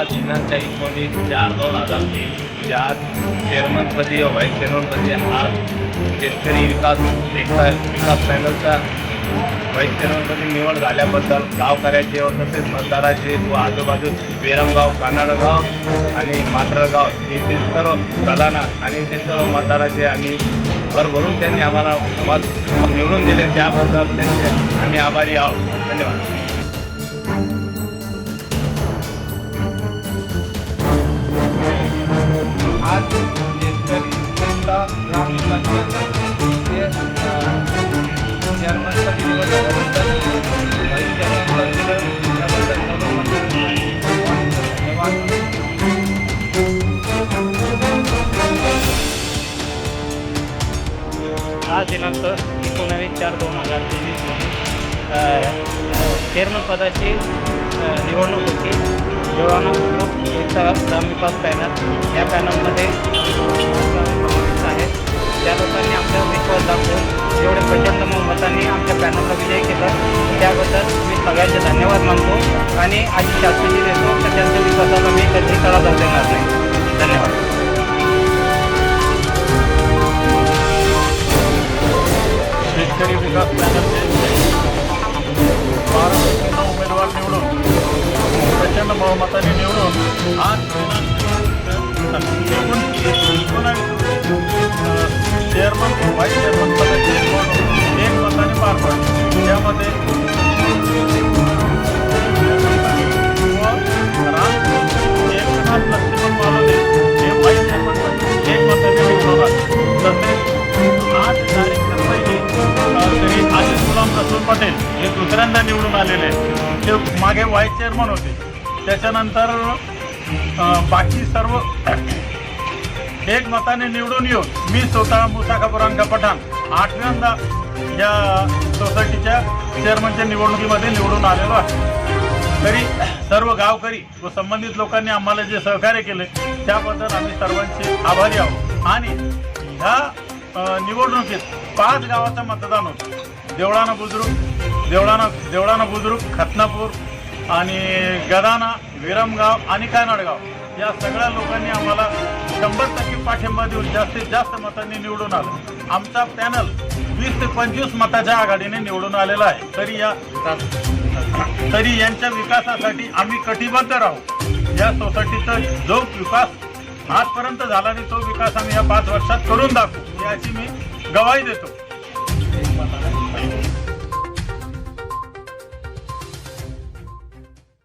आजच्या एकोणीस चार दोन हजार तेवीस ज्या चेअरमनपदी व्हाईस चेअरमनपदी आज शेतकरी विकास विकास विकास पॅनलचा व्हाईस चेअरमनपदी निवड झाल्याबद्दल गावकऱ्याचे व तसेच मतदाराचे व आजूबाजू बेरमगाव कानाडगाव आणि मात्रगाव येथील सर्व प्रधाना आणि ते सर्व मतदाराचे आणि भरभरून त्यांनी आम्हाला मत निवडून दिले त्याबद्दल त्यांचे आम्ही आभारी आहोत. धन्यवाद. आज दिनांक एकोणावीस चार दोन हजार तेवीस चेअरमन पदाची निवडणूक होती. जेव्हा एकता पास पॅनल या पॅनलमध्ये समाविष्ट आहे. त्या लोकांनी आपल्यावर विश्वास दाखवून एवढ्या प्रचंड मतांनी आमच्या पॅनलचा विजय केला. त्याबद्दल मी सगळ्यांचे धन्यवाद मानतो आणि आजची शास्त्री देतो तर त्यांच्या विश्वासाला मी कधी तडा जाऊ देणार नाही. धन्यवाद. विकास पॅनलचे बारा पैकीचा उमेदवार निवडून प्रचंड बहुमताने निवडून आज दिनांक एकूण एकोणावीस चेअरमन व्हाईस चेअरमन पदाची निवडणूक एक मताने पार पडली त्यामध्ये व राम एकनाथ लक्ष्मण मालवते हे व्हाईस चेअरमन पदी एक मताने निवडून आले तसेच पटेल हे दुसऱ्यांदा निवडून आलेले ते मागे व्हाईस चेअरमन होते. त्याच्यानंतर बाकी सर्व एक मताने निवडून येऊन मी स्वतः मुसाका पुरांका पठाण आठव्यांदा या सोसायटीच्या चेअरमनच्या निवडणुकीमध्ये निवडून आलेलो आहे. तरी सर्व गावकरी व संबंधित लोकांनी आम्हाला जे सहकार्य केले त्याबद्दल आम्ही सर्वांचे आभारी आहोत. आणि ह्या निवडणुकीत पाच गावाचं मतदान होतं. देवळाना बुद्रुक देवळाना देवळाना बुद्रुक खतनापूर आणि गदाना विरमगाव आणि कानडगाव. या सगळ्या लोकांनी आम्हाला शंभर टक्के पाठिंबा देऊन जास्तीत जास्त मतांनी निवडून आलं. आमचा पॅनल वीस ते पंचवीस मताच्या आघाडीने निवडून आलेला आहे. तरी या तरी यांच्या विकासासाठी आम्ही कटिबद्ध राहू. या सोसायटीचा जो विकास आजपर्यंत झाला नाही तो विकास आम्ही या पाच वर्षात करून दाखवू. याची मी गवाही देतो.